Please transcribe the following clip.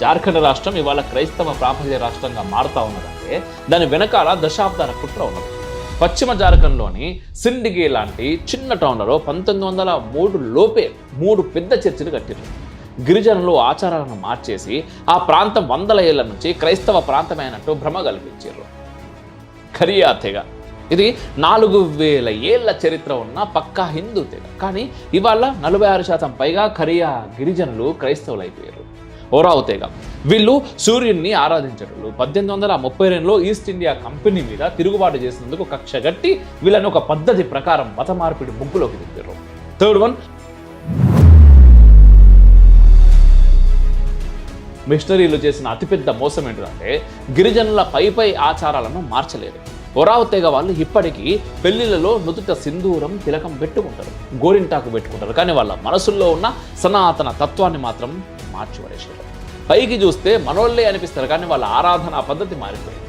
జార్ఖండ్ రాష్ట్రం ఇవాళ క్రైస్తవ ప్రాబల్య రాష్ట్రంగా మారుతా ఉన్నదంటే దాని వెనకాల దశాబ్దాల కుట్ర ఉన్నది. పశ్చిమ జార్ఖండ్లోని సిండిగే లాంటి చిన్న టౌన్లలో పంతొమ్మిది వందల మూడు లోపే మూడు పెద్ద చర్చిలు కట్టారు గిరిజనులు ఆచారాలను మార్చేసి ఆ ప్రాంతం వందల ఏళ్ళ నుంచి క్రైస్తవ ప్రాంతమైనట్టు భ్రమ కల్పించారు కరియా తెగ. ఇది నాలుగు వేల ఏళ్ళ చరిత్ర ఉన్న పక్కా హిందూ తెగ. కానీ ఇవాళ నలభై ఆరు శాతం పైగా కరియా గిరిజనులు క్రైస్తవులు అయిపోయారు ఓరావు వీళ్ళు సూర్యుడిని ఆరాధించరు పద్దెనిమిది వందల ముప్పై రెండులో ఈస్ట్ ఇండియా కంపెనీ మీద తిరుగుబాటు చేసినందుకు కక్ష గట్టి వీళ్ళని ఒక పద్ధతి ప్రకారం మత మార్పిడి ముగ్గులోకి దిగారు థర్డ్ వన్ మిషనరీలు చేసిన అతిపెద్ద మోసం ఏంటంటే గిరిజనుల పై పై ఆచారాలను మార్చలేదు. ఒరావు వాళ్ళు ఇప్పటికీ పెళ్ళిళ్ళలో నుదుట సింధూరం తిలకం పెట్టుకుంటారు. గోరింటాకు పెట్టుకుంటారు. కానీ వాళ్ళ మనసుల్లో ఉన్న సనాతన తత్వాన్ని మాత్రం మార్చిపడేసారు పైకి చూస్తే మనోళ్ళే అనిపిస్తారు కానీ వాళ్ళ ఆరాధన పద్ధతి మారిపోయింది.